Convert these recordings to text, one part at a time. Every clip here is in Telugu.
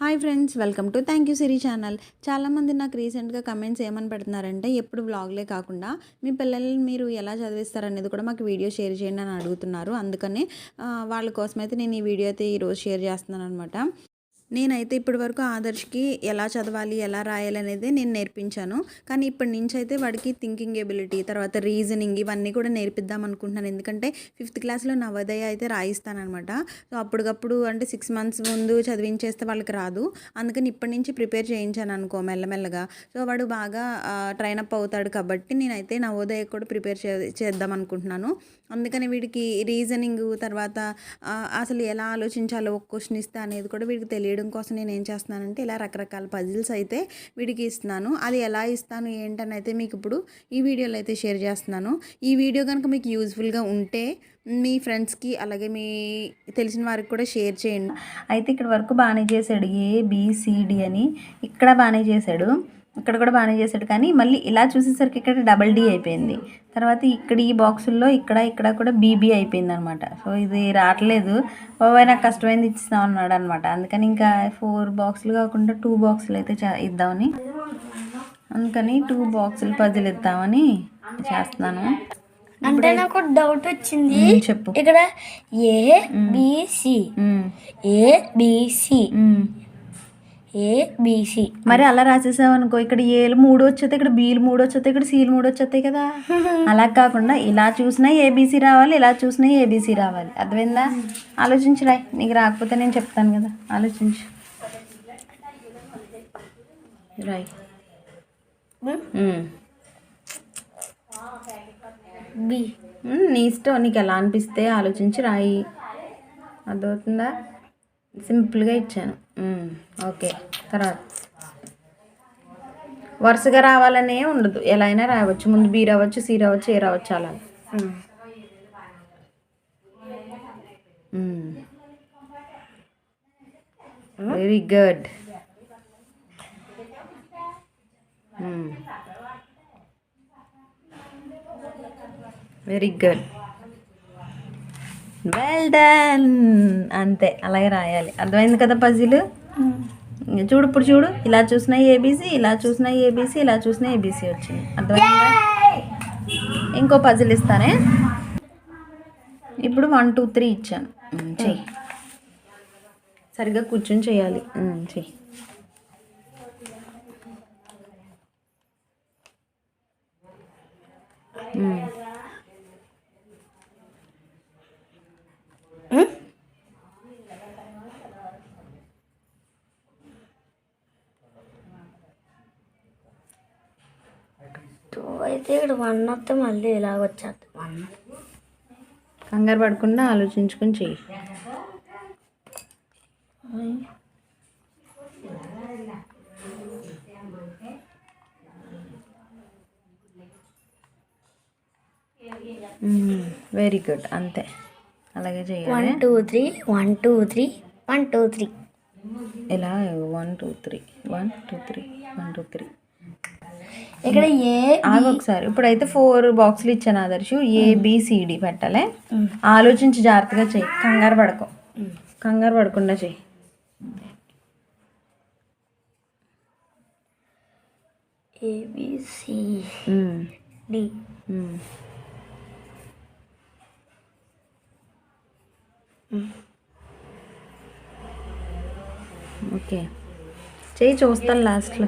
Hi friends welcome to thank you Siri channel. చాలామంది నాకు రీసెంట్గా కమెంట్స్ ఏమని పెడుతున్నారంటే ఎప్పుడు వ్లాగ్లే కాకుండా మీ పిల్లల్ని మీరు ఎలా చదివిస్తారనేది కూడా మాకు వీడియో షేర్ చేయండి అని అడుగుతున్నారు. అందుకనే వాళ్ళ కోసమైతే నేను ఈ వీడియో అయితే ఈరోజు షేర్ చేస్తున్నాను అనమాట నేనైతే ఇప్పటి వరకు ఆదర్శ్కి ఎలా చదవాలి ఎలా రాయాలి అనేది నేను నేర్పించాను. కానీ ఇప్పటి నుంచి అయితే వాడికి థింకింగ్ ఎబిలిటీ తర్వాత రీజనింగ్ ఇవన్నీ కూడా నేర్పిద్దాం అనుకుంటున్నాను. ఎందుకంటే ఫిఫ్త్ క్లాస్లో నవోదయ అయితే రాయిస్తానమాట సో అప్పటికప్పుడు అంటే సిక్స్ మంత్స్ ముందు చదివించేస్తే వాళ్ళకి రాదు. అందుకని ఇప్పటి నుంచి ప్రిపేర్ చేయించాను అనుకో మెల్లమెల్లగా. సో వాడు బాగా ట్రైన్ అప్ అవుతాడు కాబట్టి నేనైతే నవోదయ కూడా ప్రిపేర్ చే చేద్దాం అనుకుంటున్నాను. అందుకని వీడికి రీజనింగ్ తర్వాత అసలు ఎలా ఆలోచించాలో ఒక క్వశ్చన్ ఇస్తే అనేది కూడా వీడికి తెలియడం కోసం నేను ఏం చేస్తున్నానంటే ఇలా రకరకాల పజిల్స్ అయితే వీడికి ఇస్తున్నాను. అది ఎలా ఇస్తాను ఏంటని అయితే మీకు ఇప్పుడు ఈ వీడియోలో అయితే షేర్ చేస్తున్నాను. ఈ వీడియో కనుక మీకు యూజ్ఫుల్గా ఉంటే మీ ఫ్రెండ్స్కి అలాగే మీ తెలిసిన వారికి కూడా షేర్ చేయండి. అయితే ఇక్కడ వరకు బాగానే చేశాడు. ఏ బీసీడీ అని ఇక్కడ బాగానే చేశాడు. ఇక్కడ కూడా బాగానే చేశాడు. కానీ మళ్ళీ ఇలా చూసేసరికి ఇక్కడ డబల్ డి అయిపోయింది. తర్వాత ఇక్కడ ఈ బాక్సుల్లో ఇక్కడ ఇక్కడ కూడా బీబీ అయిపోయింది అనమాట సో ఇది రావట్లేదు. బాబాయ్ నాకు కష్టమైంది ఇచ్చిస్తాం అన్నాడు అనమాట. అందుకని ఇంకా ఫోర్ బాక్సులు కాకుండా టూ బాక్సులు అయితే ఇద్దామని. అందుకని టూ బాక్సులు పజిల్ ఇద్దామని చేస్తున్నాను. అంటే నాకు డౌట్ వచ్చింది. చెప్పు. ఇక్కడ A B C A B C um. A B C మరి అలా రాసేసావు అనుకో ఇక్కడ ఏలు మూడు వచ్చేది ఇక్కడ బీలు మూడు వచ్చేది ఇక్కడ సీలు మూడు వచ్చేస్తాయి కదా. అలా కాకుండా ఇలా చూసినా ఏబీసీ రావాలి ఇలా చూసినా ఏబీసీ రావాలి. అర్థమైందా? ఆలోచించురా నీకు రాకపోతే నేను చెప్తాను కదా. ఆలోచించు. రాయ్. బి. నీ ఇష్టం నీకు ఎలా అనిపిస్తే ఆలోచించి రాయి. అర్థమవుతుందా? సింపుల్గా ఇచ్చాను. ఓకే. తర్వాత. వరుసగా రావాలనే ఉండదు. ఎలా అయినా రావచ్చు ముందు బీ రావచ్చు సి రావచ్చు ఏ రావచ్చు అలా. Very good. Very good. Well done అంతే అలాగే రాయాలి. అర్థమైంది కదా పజిల్? చూడు ఇప్పుడు చూడు. ఇలా చూసినా ఏబీసీ ఇలా చూసినా ఏబీసీ ఇలా చూసినా ఏబీసీ వచ్చింది. అర్థమైందా? ఇంకో పజిల్ ఇస్తానే. ఇప్పుడు వన్ టూ త్రీ ఇచ్చాను. చెయ్యి. సరిగ్గా కూర్చొని చేయాలి. చెయ్యి. ఉమ్. టూ అయితే ఇక్కడ వన్ వస్తే మళ్ళీ ఇలాగ వచ్చేది వన్ కంగారు పడకుండా ఆలోచించుకొని చెయ్యి. Very good. అంతే. అలాగే వన్ చేయాలి two three one two three one two three. ఇలా one two three. One two three. One two three. ఇక్కడ ఏ ఒకసారి. ఇప్పుడైతే ఫోర్ బాక్సులు ఇచ్చాను ఆదర్శు. ఏబిసిడి పెట్టాలి. ఆలోచించి జాగ్రత్తగా చెయ్యి. కంగారు పడకు. కంగారు పడకుండా చెయ్యి. A B C um, D. Um. Okay. చెయ్యి చూస్తాను లాస్ట్లో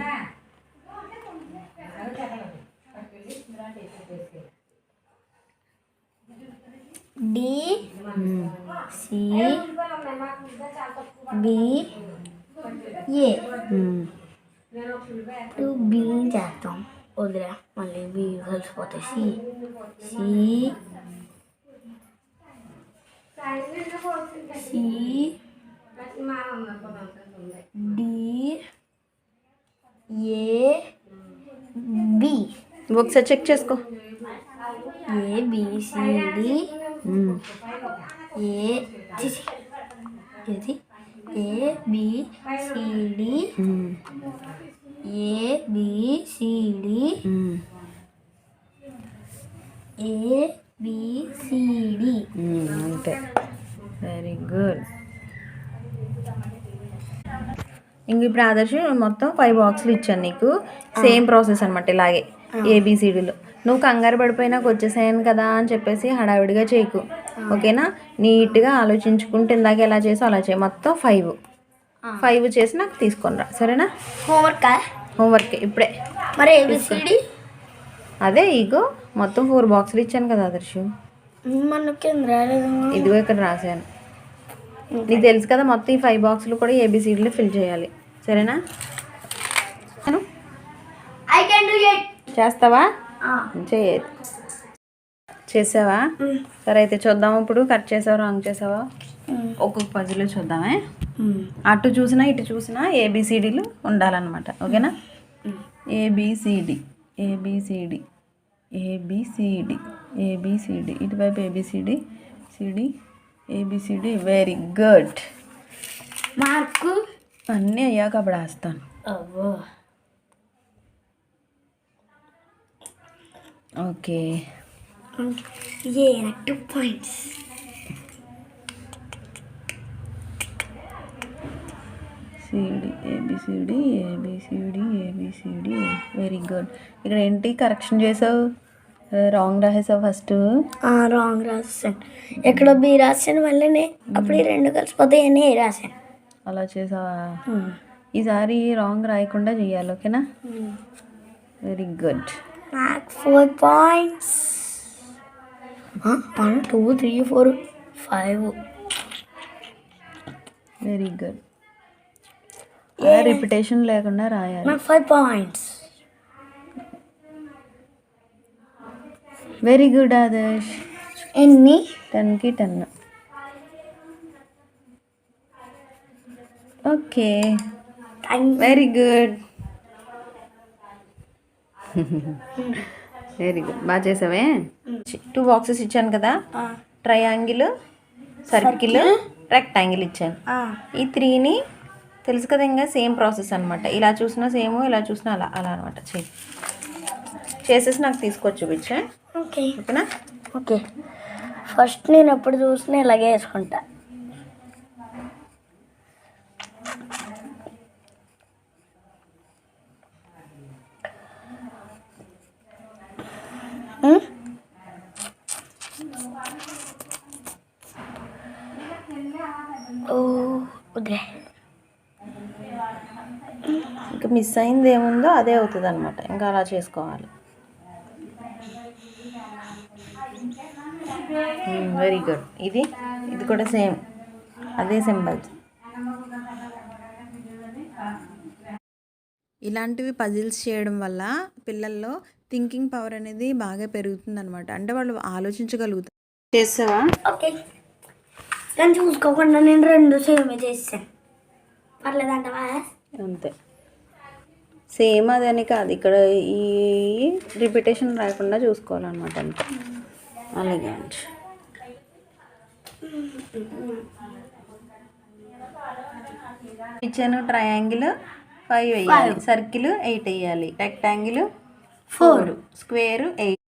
D um, C B A um. ఇప్పుడు బి చేస్తాం వదిలే మళ్ళీ బి కలిసిపోతాయి C C C D A B ఒకసారి చెక్ చేసుకో A B C D um, A. ఏది? A B C D um, A B A B అంతే వెరీ గుడ్ ఇంక ఇప్పుడు ఆదర్శ్ మొత్తం ఫైవ్ బాక్సులు ఇచ్చాను నీకు. సేమ్ ప్రాసెస్ అనమాట ఇలాగే ఏబిసిడీలు నువ్వు కంగారు పడిపోయి నాకు వచ్చేసాయను కదా అని చెప్పేసి హడావిడిగా చేయకు. ఓకేనా? నీట్గా ఆలోచించుకుంటే ఇందాక ఎలా చేసో అలా చేయి. మొత్తం ఫైవ్ ఫైవ్ చేసి నాకు తీసుకొని రా. సరేనా? హోంవర్క్ హోంవర్క్ ఇప్పుడే. మరి ఏబిసిడి అదే ఇగో మొత్తం ఫోర్ బాక్సులు ఇచ్చాను కదా ఆదర్శు. ఇదిగో ఇక్కడ రాశాను. నీకు తెలుసు కదా మొత్తం ఈ ఫైవ్ బాక్సులు కూడా ఏబిసిడీలు ఫిల్ చేయాలి. సరేనా? చేస్తావా? చేయదు చేసావా? సరే అయితే చూద్దాం ఇప్పుడు. కట్ చేసావా రాంగ్ చేసావా? ఒక్కొక్క పజిలో చూద్దామే. అటు చూసినా ఇటు చూసినా ఏబిసిడీలు ఉండాలన్నమాట. ఓకేనా? A B C D A B C D A B C D A B C D ఇటువైపు A B C D C D A B C D very good mark. అన్నీ అయ్యాక అప్పుడు వేస్తాను okay. A two points C D A B C D A B C D A B C D very good ఇక్కడ ఏంటి కరెక్షన్ చేసావు? రాంగ్ రాసేసావు ఫస్ట్ రాంగ్ రాసాను ఎక్కడ బి రాసాను మళ్ళీ అప్పుడు ఈ రెండు కలిసిపోతే ఏ రాశాను అలా చేసావా? ఈసారి రాంగ్ రాయకుండా చేయాలి ఓకేనా? వెరీ గుడ్ నాకు four points one two three four five very good repetition లేకుండా రాయాలి నాకు five points very good Adarsh ఎన్ని టెన్కి ten okay thank very good very good బాగా చేసావే? టూ బాక్సెస్ ఇచ్చాను కదా? ట్రయాంగిల్ సర్కిల్ రెక్టాంగిల్ ఇచ్చాను. ఈ త్రీని తెలుసు కదా ఇంకా సేమ్ ప్రాసెస్ అనమాట ఇలా చూసినా సేమ్ ఇలా చూసినా అలా అలా అనమాట చెయ్యి చేసేసి నాకు తీసుకొచ్చి చూపించా. ఓకే. ఓకేనా? ఓకే. ఫస్ట్ నేను ఎప్పుడు చూసినా ఇలాగే వేసుకుంటా. ఇంకా మిస్ అయింది ఏముందో అదే అవుతుంది అనమాట ఇంకా అలా చేసుకోవాలి. వెరీ గుడ్ ఇది ఇది కూడా సేమ్ అదే సింబల్ ఇలాంటివి పజిల్స్ చేయడం వల్ల పిల్లల్లో థింకింగ్ పవర్ అనేది బాగా పెరుగుతుంది అనమాట అంటే వాళ్ళు ఆలోచించగలుగుతారు. చేసావా ఓకే. కానీ చూసుకోకుండా నేను రెండు సేమ్ చేసాను పర్లేదంటవా? అంతే. సేమ్ అదని కాదు. ఇక్కడ ఈ రిపిటేషన్ రాకుండా చూసుకోవాలన్నమాట అంతే. అలాగే అండి. ఇచ్చాను ట్రయాంగిల్ ఫైవ్ వేయాలి. సర్కిల్ ఎయిట్ వేయాలి. Rectangle four square eight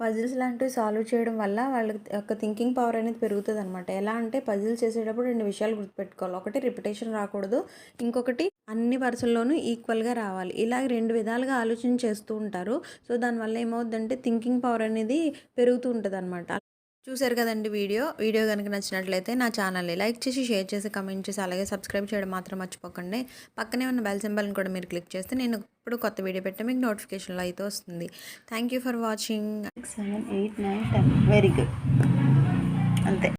puzzles లాంటివి సాల్వ్ చేయడం వల్ల వాళ్ళ యొక్క థింకింగ్ పవర్ అనేది పెరుగుతుంది అనమాట ఎలా అంటే పజిల్స్ చేసేటప్పుడు రెండు విషయాలు గుర్తుపెట్టుకోవాలి. ఒకటి రిపిటేషన్ రాకూడదు. ఇంకొకటి అన్ని వరుసల్లోనూ ఈక్వల్గా రావాలి. ఇలా రెండు విధాలుగా ఆలోచన చేస్తూ ఉంటారు. సో దానివల్ల ఏమవుతుందంటే థింకింగ్ పవర్ అనేది పెరుగుతూ ఉంటుంది అనమాట చూసారు కదండి వీడియో. వీడియో కనుక నచ్చినట్లయితే నా ఛానల్ని లైక్ చేసి షేర్ చేసి కమెంట్ చేసి అలాగే సబ్స్క్రైబ్ చేయడం మాత్రం మర్చిపోకండి. పక్కనే ఉన్న బెల్ సింబల్ని కూడా మీరు క్లిక్ చేస్తే నేను ఇప్పుడు కొత్త వీడియో పెట్టే మీకు నోటిఫికేషన్లో అయితే వస్తుంది. Thank you for watching seven eight nine ten very good అంతే.